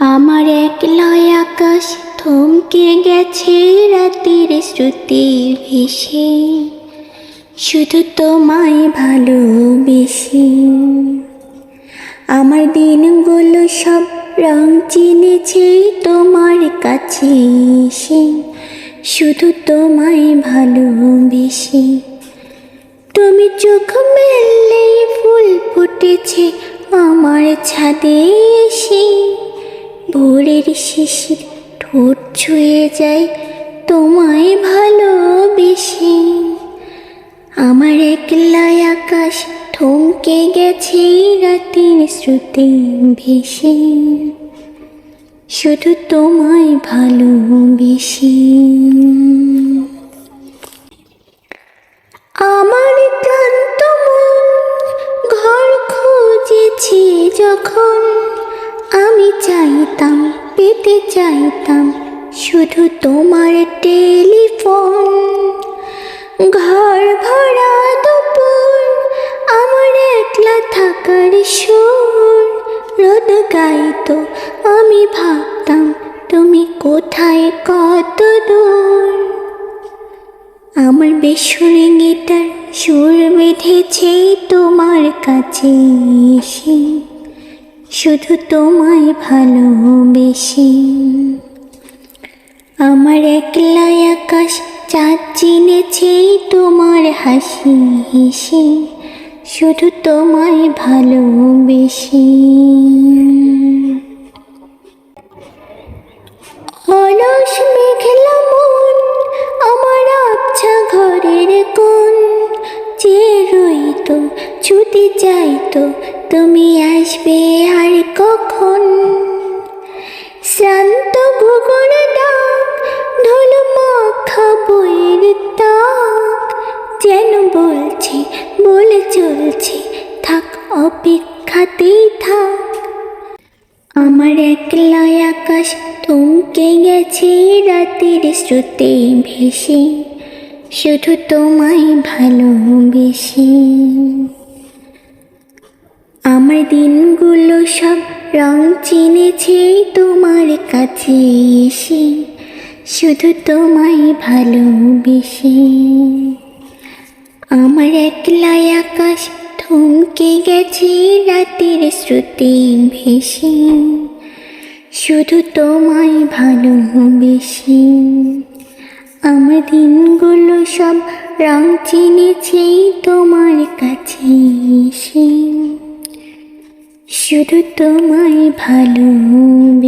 আমার একলয় আকাশ থমকে গেছে রাতের শ্রুতি ভেসে। শুধু তোমায় ভালোবেসে। আমার দিনগুলো সব রং চিনেছে তোমার কাছে এসে। শুধু তোমায় ভালোবেসে। তুমি চোখ মেললে ফুল ফুটেছে আমার ছাদে। ভোরের শিশির ঠোঁট ছুঁয়ে যায় তোমায় ভালোবেসে। আমার একলাই আকাশ থমকে গেছে রাতের শ্রুতি ভেসে। শুধু তোমায় ভালোবেসে। আমার ক্লান্ত মন ঘর খুঁজেছি যখন চাইতাম, পেতে চাইতাম শুধু তোমার টেলিফোন। ঘর ভরা দুপুর, আমার একলা থাকার সুর। রোদ গাইতো, আমি ভাবতাম, তুমি কোথায় কত দূর? আমার বেসুরে গিটার সুর বেঁধেছে তোমার কাছে এসে। শুধু তোমায় ভালোবেসে। আমার একলাই আকাশ চাঁদ চিনেছে তোমার হাসি হেসে। শুধু তোমায় ভালোবেসে। অলস মেঘলা মন আমার আচ্ছা ঘরের কোন যে রইতো, ছুটি চাইতো তুমি আসবে আর কখন? শ্রান্ত ভূগোল ডাক, ঢোল মাখা বইয়ের তাক। যেন বলছে, বলে চলছে, থাক অপেক্ষাতেই থাক। আমার একলা আকাশ থমকে গেছে রাতের স্রোতে ভেসে, শুধু তোমায় ভালোবেসে। আমার দিনগুলো সব রং চিনেছে তোমার কাছে এসে। শুধু তোমায় ভালোবেসে। আমার একলাই আকাশ থমকে গেছে রাতের স্রোতে ভেসে। শুধু তোমায় ভালোবেসে। আমার দিনগুলো সব রং চিনেছে তোমার কাছে শুধু তোমায় ভালোবেসে